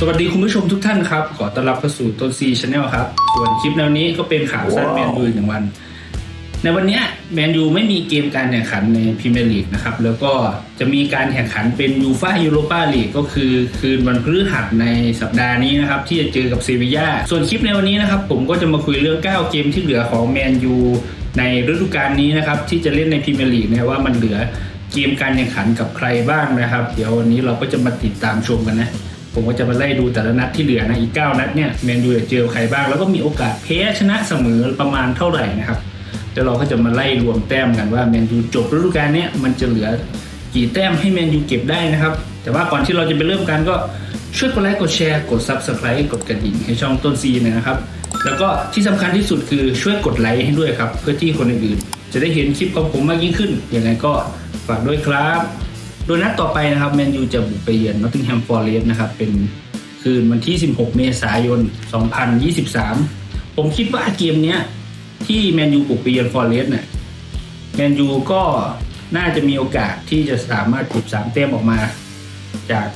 สวัสดีคุณผู้ชมทุกท่านครับ ขอต้อนรับเข้าสู่ต้นซีชาแนลครับ ส่วนคลิปแนวนี้ก็เป็นข่าวสั้นแมนยูหนึ่งวัน ในวันนี้แมนยูไม่มีเกมการแข่งขันในพรีเมียร์ลีกนะครับ แล้วก็จะมีการแข่งขันเป็นยูฟ่ายูโรปาลีกก็คือคืนวันพฤหัสในสัปดาห์นี้นะครับ ที่จะเจอกับเซบีย่าส่วนคลิปในวันนี้นะครับ ผมก็จะมาคุยเรื่อง 9 เกมที่เหลือของแมนยูในฤดูกาลนี้นะครับที่จะเล่นในพรีเมียร์ลีกนะว่ามันเหลือเกมการแข่งขันกับใครบ้างนะครับ เดี๋ยววันนี้เราก็จะมาติดตามชมกันนะ ผมก็จะมาไล่ดูแต่ละนัดที่เหลือนะอีก 9 นัดเนี่ยแมนยูจะเจอใครบ้าง แล้วก็มีโอกาสแพ้ชนะเสมอประมาณเท่าไหร่นะครับเดี๋ยวเราก็จะมาไล่รวมแต้มกันว่าแมนยูจบฤดูกาลนี้มันจะเหลือกี่แต้มให้แมนยูเก็บได้นะครับ แต่ว่าก่อนที่เราจะไปเริ่มกันก็ช่วยกดไลค์กดแชร์กด Subscribe กดกระดิ่งให้ช่องต้นซีนะครับ แล้วก็ที่สำคัญที่สุดคือช่วยกดไลค์ให้ด้วยครับ เพื่อที่คนอื่นๆจะได้เห็นคลิปของผมมากยิ่งขึ้นยังไงก็ฝากด้วยครับ โดยนัดต่อไปนะครับแมนยูจะบุกไปเยือนนอตติงแฮมฟอร์เรสต์นะครับเป็นคืนวันที่ 16 เมษายน 2023 ผมคิดว่าเกมเนี้ยที่แมนยูบุกไปเยือนฟอร์เรสต์เนี่ยแมนยูก็น่าจะมีโอกาสที่จะสามารถเก็บสามแต้มออกมา จาก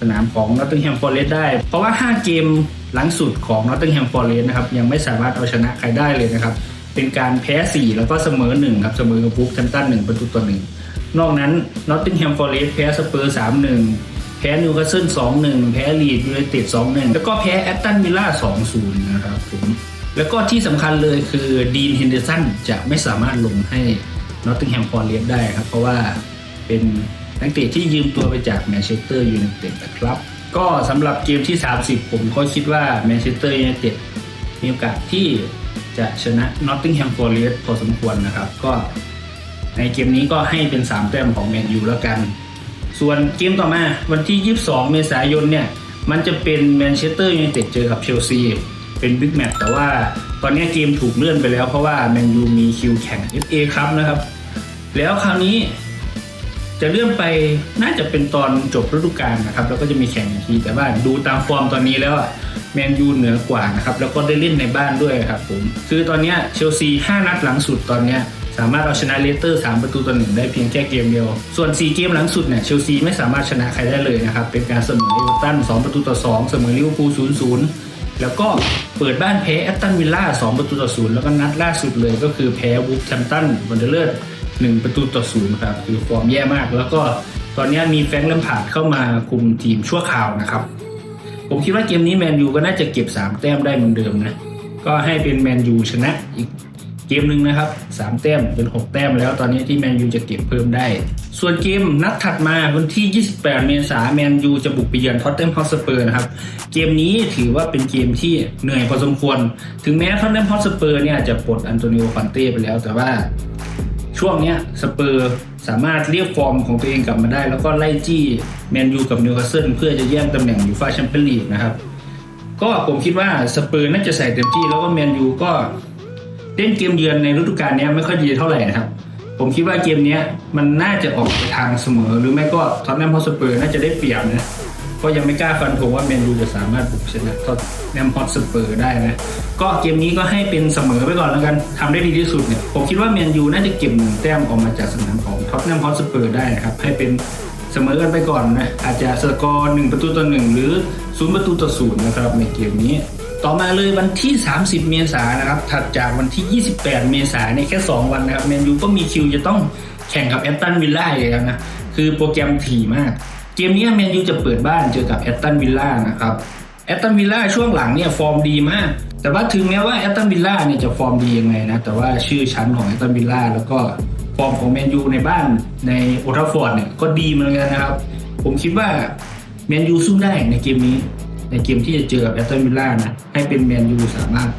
สนามของนอตติงแฮมฟอร์เรสต์ได้ เพราะว่า 5 เกมหลังสุดของนอตติงแฮมฟอร์เรสต์นะครับยังไม่สามารถเอาชนะใครได้เลยนะครับเป็นการแพ้ 4 แล้วก็เสมอ1ครับเสมอกับฟุกแชมตัน1ประตูต่อ1 นอกนั้นนอตติงแฮมฟอร์เรสแพ้สเปอร์3-1แพ้นิวคาสเซิล2-1แพ้ลีดยูไนเต็ด2-1แล้วก็แพ้แอตตันวิลล่า2-0นย์นะครับผมแล้วก็ที่สำคัญเลยคือดีนเฮนเดอร์สันจะไม่สามารถลงให้นอตติงแฮมฟอร์เรสได้ครับ เพราะว่าเป็นนักเตะที่ยืมตัวไปจากแมนเชสเตอร์ยูไนเต็ดนะครับ ก็สำหรับเกมที่ 30 ผมก็คิดว่าแมนเชสเตอร์ยูไนเต็ดมีโอกาสที่จะชนะนอตติงแฮมฟอร์เรสพอสมควรนะครับ ก็ ในเกมนี้ก็ให้เป็น 3 แต้มของแมนยูแล้วกัน ส่วนเกมต่อมาวันที่ 22 เมษายนเนี่ย มันจะเป็นแมนเชสเตอร์ยูไนเต็ดเจอกับเชลซี เป็นบิ๊กแมตช์แต่ว่าตอนนี้เกมถูกเลื่อนไปแล้วเพราะว่าแมนยูมีคิวแข่ง FA ครับนะครับ แล้วคราวนี้จะเลื่อนไปน่าจะเป็นตอนจบฤดูกาลนะครับ แล้วก็จะมีแข่งอีกทีแต่ว่าดูตามฟอร์มตอนนี้แล้วอะแมนยูเหนือกว่านะครับ แล้วก็ได้เล่นในบ้านด้วยครับผม คือตอนนี้เชลซี 5 นัดหลังสุดตอนเนี้ย สามารถเอาชนะเลสเตอร์ 3 ประตูต่อหนึ่งได้เพียงแค่เกมเดียว ส่วน 4 เกมหลังสุดเนี่ยเชลซีไม่สามารถชนะใครได้เลยนะครับ เป็นการเสมอเอเวอร์ตัน 2 ประตูต่อ 2 เสมอลิเวอร์พูล 0-0 แล้วก็เปิดบ้านแพ้แอตตันวิลล่า 2 ประตูต่อ 0 แล้วก็นัดล่าสุดเลยก็คือแพ้วูฟแชมตันวันเดอร์เลอร์1ประตูต่อ 0 ครับ คือฟอร์มแย่มาก แล้วก็ตอนนี้มีแฟรงค์แลมพาร์ดเข้ามาคุมทีมชั่วคราวนะครับ ผมคิดว่าเกมนี้แมนยูก็น่าจะเก็บ 3 แต้มได้เหมือนเดิมนะ ก็ให้เป็นแมนยูชนะอีก เกมหนึ่งนะครับ3แต้มเป็น 6 แต้มแล้วตอนนี้ที่แมนยูจะเก็บเพิ่มได้ ส่วนเกมนัดถัดมาวันที่ 28 เมษายนแมนยูจะบุกไปเยือนท็อตเทนฮอตสเปอร์นะครับ เกมนี้ถือว่าเป็นเกมที่เหนื่อยพอสมควร ถึงแม้ท็อตเทนฮอตสเปอร์เนี่ยจะปลดอันโตนิโอคอนเต้ไปแล้วแต่ว่าช่วงนี้สเปอร์สามารถเรียกฟอร์มของตัวเองกลับมาได้ แล้วก็ไล่จี้แมนยูกับนิวคาสเซิลเพื่อจะแย่งตำแหน่งยูฟ่าแชมเปี้ยนลีกนะครับ ก็ผมคิดว่าสเปอร์น่าจะใส่เต็มที่แล้วก็แมนยูก็ เล่นเกมเยือนในฤดูกาลนี้ไม่ค่อยดีเท่าไหร่นะครับ ผมคิดว่าเกมนี้มันน่าจะออกทางเสมอ หรือไม่ก็ท็อตแนมฮอตสเปอร์น่าจะได้เปรียบนะก็ยังไม่กล้าฟันธงว่าแมนยูจะสามารถบุกชนะท็อตแนมฮอตสเปอร์ได้นะ ก็เกมนี้ก็ให้เป็นเสมอไปก่อนแล้วกันทำได้ดีที่สุดเนี่ย ผมคิดว่าแมนยูน่าจะเก็บหนึ่งแต้มออกมาจากสนามของท็อตแนมฮอตสเปอร์ได้นะครับ ให้เป็นเสมอกันไปก่อนนะ อาจจะสกอร์หนึ่งประตูต่อหนึ่งหรือศูนย์ประตูต่อศูนย์นะครับในเกมนี้ ต่อมาเลยวันที่ 30 เมษายนนะครับถัดจากวันที่ 28 เมษายนในแค่ 2 วันนะครับแมนยูก็มีคิวจะต้องแข่งกับแอตตันวิลล่าเลยนะคือโปรแกรมถี่มาก เกมนี้แมนยูจะเปิดบ้านเจอกับแอตตันวิลล่านะครับแอตตันวิลล่าช่วงหลังเนี่ยฟอร์มดีมาก แต่ว่าถึงแม้ว่าแอตตันวิลล่าเนี่ยจะฟอร์มดียังไงนะแต่ว่าชื่อชั้นของแอตตันวิลล่าแล้วก็ฟอร์มของแมนยูในบ้านในโอทราฟอร์ดเนี่ยก็ดีเหมือนกันนะครับ ผมคิดว่าแมนยูสู้ได้ในเกมนี้ ในเกมที่จะเจอกับแอตตันวิลล่านะให้เป็นแมนยูสามารถ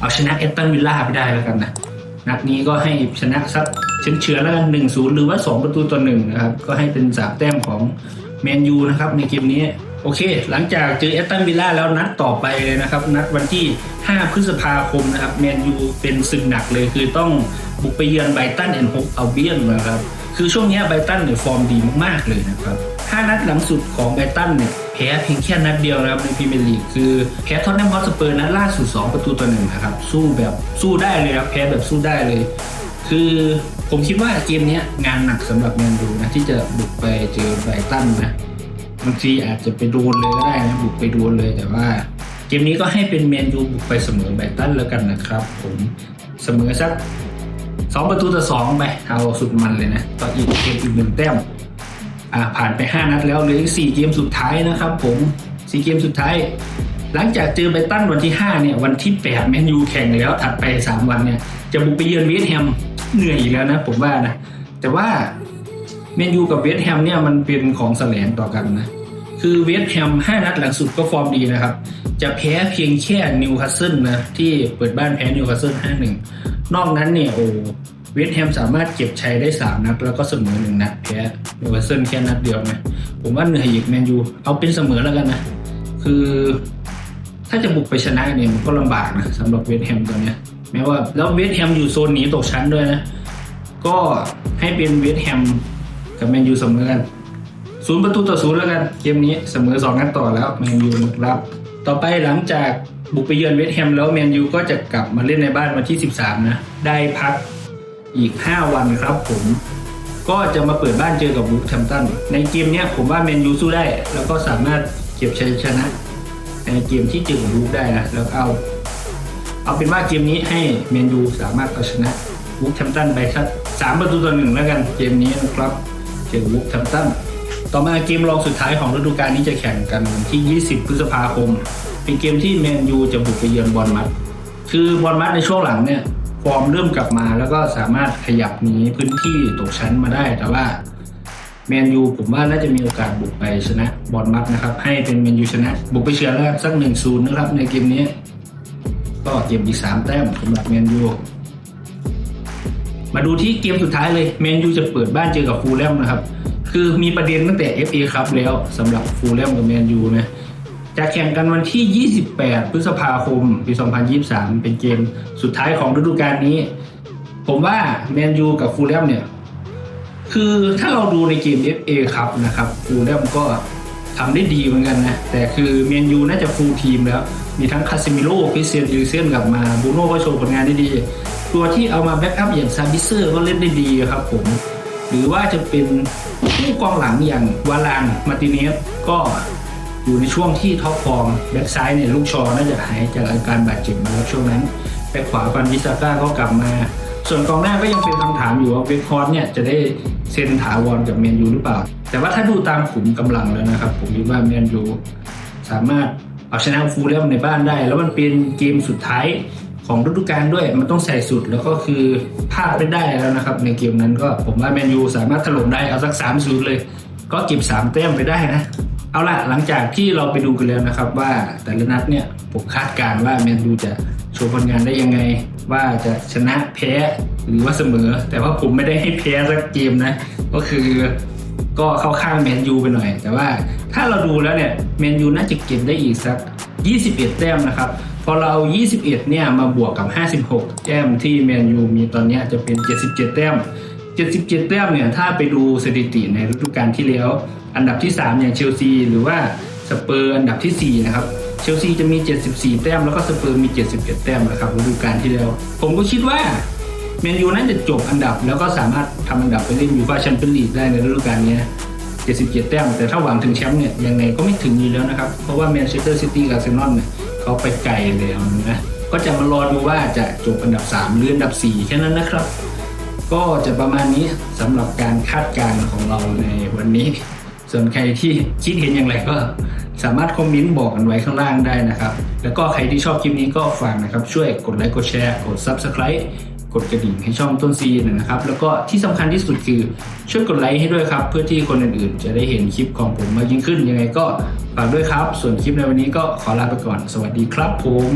เอาชนะแอตตันวิลล่าไปได้แล้วกันนะนัดนี้ก็ให้ชนะสักเฉือนเฉือนแล้วกันหนึ่งศูนย์หรือว่า 2 ประตูต่อหนึ่งนะครับก็ให้เป็นสามแต้มของแมนยูนะครับในเกมนี้โอเค หลังจากเจอแอตตันวิลล่าแล้วนัดต่อไปเลยนะครับ นัดวันที่ 5 พฤษภาคมนะครับแมนยูเป็นศึกหนักเลยคือต้องบุกไปเยือนไบตันแอนด์โฮปอัลเบียนนะครับ คือช่วงนี้ไบตันเนี่ยฟอร์มดีมาก ๆ เลยนะครับ 5 นัดหลังสุดของไบตันเนี่ยแพ้เพียงแค่นัดเดียวนะครับในพรีเมียร์ลีกคือแพ้ท็อตแนมฮอตสเปอร์นัดล่าสุด 2 ประตูต่อหนึ่งนะครับสู้แบบสู้ได้เลยครับแพ้แบบสู้ได้เลย คือผมคิดว่าเกมนี้งานหนักสำหรับแมนยูนะที่จะบุกไปเจอไบตันนะบางทีอาจจะไปโดนเลยก็ได้นะบุกไปโดนเลยแต่ว่าเกมนี้ก็ให้เป็นแมนยูบุกไปเสมอไบตันแล้วกันนะครับ ผมเสมอสักสองประตูต่อสองไปเอาสุดมันเลยนะต่ออีกเกมอีกหนึ่งแต้ม ผ่านไป 5 นัดแล้วเหลืออีก4เกมสุดท้ายนะครับผม4เกมสุดท้าย หลังจากเจอไบตันวันที่ 5 เนี่ย วันที่8แมนยูแข่งแล้วถัดไป 3 วันเนี่ย จะบุกไปเยือนเวสต์แฮมเหนื่อยอีกแล้วนะผมว่านะ แต่ว่าแมนยูกับเวสต์แฮมเนี่ยมันเป็นของแสลงต่อกันนะ คือเวสต์แฮม 5 นัดหลังสุดก็ฟอร์มดีนะครับ จะแพ้เพียงแค่นิวคาสเซิลนะที่เปิดบ้านแพ้นิวคาสเซิล5-1 นอกนั้นเนี่ยโอ้ เวสแฮมสามารถเก็บชัยได้ 3 นัดแล้วก็เสมอหนึ่งนัดแพ้นิวคาสเซิลแค่นัดเดียวนะผมว่าเหนื่อยอีกแมนยูเอาเป็นเสมอแล้วกันนะ คือถ้าจะบุกไปชนะเนี่ยมันก็ลำบากนะสำหรับเวสแฮมตัวเนี้ยแม้ว่าแล้วเวสแฮมอยู่โซนหนีตกชั้นด้วยนะ ก็ให้เป็นเวสแฮมกับแมนยูเสมอกันศูนย์ประตูต่อศูนย์แล้วกันเกมนี้เสมอสองนัดต่อแล้วแมนยูรับ ต่อไปหลังจากบุกไปเยือนเวสแฮมแล้วแมนยูก็จะกลับมาเล่นในบ้านวันที่ 13 นะ ได้พัก อีก 5 วันครับผมก็จะมาเปิดบ้านเจอกับวูฟแฮมตันในเกมนี้ผมว่าแมนยูสู้ได้ แล้วก็สามารถเก็บชัยชนะ ในเกมที่เจอกับวูฟได้นะแล้วเอา เอาเป็นว่าเกมนี้ให้แมนยูสามารถเอาชนะวูฟแฮมตันไปสักสามประตูต่อหนึ่งแล้วกันเกมนี้นะครับเจอวูฟแฮมตันต่อมาเกมรองสุดท้ายของฤดูกาลนี้จะแข่งกันวันที่ 20 พฤษภาคม เป็นเกมที่แมนยูจะบุกไปเยือนบอลมัดคือบอลมัดในช่วงหลังเนี่ย ฟอร์มเริ่มกลับมาแล้วก็สามารถขยับหนีพื้นที่ตกชั้นมาได้ แต่ว่าแมนยูผมว่าน่าจะมีโอกาสบุกไปชนะบอลมัดนะครับ ให้เป็นแมนยูชนะ บุกไปเฉือนแล้วสักหนึ่งศูนย์นะครับ ในเกมนี้ ก็เก็บอีกสามแต้มสำหรับแมนยูมาดูที่เกมสุดท้ายเลยแมนยูจะเปิดบ้านเจอกับฟูลแลมนะครับ คือมีประเด็นตั้งแต่ FA ครับแล้วสำหรับฟูลแลมกับแมนยูนะ จะแข่งกันวันที่ 28 พฤษภาคม ปี 2023 เป็นเกมสุดท้ายของฤดูกาลนี้ ผมว่าแมนยูกับฟูลแลมเนี่ย คือถ้าเราดูในเกม FA ครับนะครับ ฟูลแลมก็ทำได้ดีเหมือนกันนะ แต่คือแมนยูน่าจะฟูลทีมแล้ว มีทั้งคาซิมิโร่คริสเซียนยูเซนกลับมาบูโน่ก็โชว์ผลงานได้ดี ตัวที่เอามาแบ็กอัพอย่างซาบิเซอร์ก็เล่นได้ดีครับผม หรือว่าจะเป็นผู้กองหลังอย่างวาลานมาร์ติเนสก็ อยู่ในช่วงที่ท็อปฟอร์มแบ็กซ้ายเนี่ยลูกชอน่าจะหายจากอาการบาดเจ็บมาแล้วช่วงนั้นแบ็กขวาฟันวิสาก้าก็กลับมา ส่วนกองหน้าก็ยังเป็นคำถามอยู่ว่าเวคฮอร์เนี่ยจะได้เซ็นถาวรกับแมนยูหรือเปล่า แต่ว่าถ้าดูตามขุมกำลังแล้วนะครับ ผมคิดว่าแมนยูสามารถเอาชนะฟูลแลมในบ้านได้ แล้วมันเป็นเกมสุดท้ายของฤดูกาลด้วยมันต้องใส่สุดแล้วก็คือพลาดไม่ได้แล้วนะครับ ในเกมนั้นก็ผมว่าแมนยูสามารถถล่มได้เอาสัก3ามศูนย์เลย ก็เก็บ3แต้มไปได้นะ เอาล่ะหลังจากที่เราไปดูกันแล้วนะครับ ว่าแต่ละนัดเนี่ยผมคาดการ์ว่าแมนยูจะโชว์ผลงานได้ยังไง ว่าจะชนะแพ้หรือว่าเสมอ แต่ว่าผมไม่ได้ให้แพ้สักเกมนะ ก็คือก็เข้าข้างแมนยูไปหน่อย แต่ว่าถ้าเราดูแล้วเนี่ยแมนยูน่าจะเก็บได้อีกสัก 21 แต้มนะครับ พอเรา 21 เนี่ยมาบวกกับ 56 แต้มที่แมนยูมีตอนนี้จะเป็น 77 แต้ม 77 แต้มเนี่ยถ้าไปดูสถิติในฤดูกาลที่แล้ว อันดับที่ 3 อย่างเชลซีหรือว่าสเปอร์อันดับทีสี่ 4 นะครับ เชลซีจะมี 74 แต้ม แล้วก็สเปอร์มี 71 แต้มนะครับฤดูกาลที่แล้ว ผมก็คิดว่าแมนยูน่าจะจบอันดับ แล้วก็สามารถทำอันดับไปเล่นยูฟ่าแชมเปี้ยนลีกได้ในฤดูกาลนี้ 77 แต้ม แต่ถ้าหวังถึงแชมป์เนี่ยยังไงก็ไม่ถึงอยู่แล้วนะครับ เพราะว่าแมนเชสเตอร์ซิตี้กับอาร์เซนอลเนี่ยเขาไปไกลแล้วนะก็จะมารอดูว่าจะจบอันดับ 3 หรืออันดับ 4 แค่นั้นนะครับ ก็จะประมาณนี้สำหรับการคาดการณ์ของเราในวันนี้ ส่วนใครที่คิดเห็นอย่างไรก็สามารถคอมเมนต์บอกกันไว้ข้างล่างได้นะครับ แล้วก็ใครที่ชอบคลิปนี้ก็ฝากนะครับ ช่วยกดไลค์กดแชร์กด Subscribe กดกระดิ่งให้ช่องต้นซีหน่อยนะครับ แล้วก็ที่สำคัญที่สุดคือช่วยกดไลค์ให้ด้วยครับ เพื่อที่คนอื่นๆ จะได้เห็นคลิปของผมมากยิ่งขึ้น ยังไงก็ฝากด้วยครับ ส่วนคลิปในวันนี้ก็ขอลาไปก่อน สวัสดีครับผม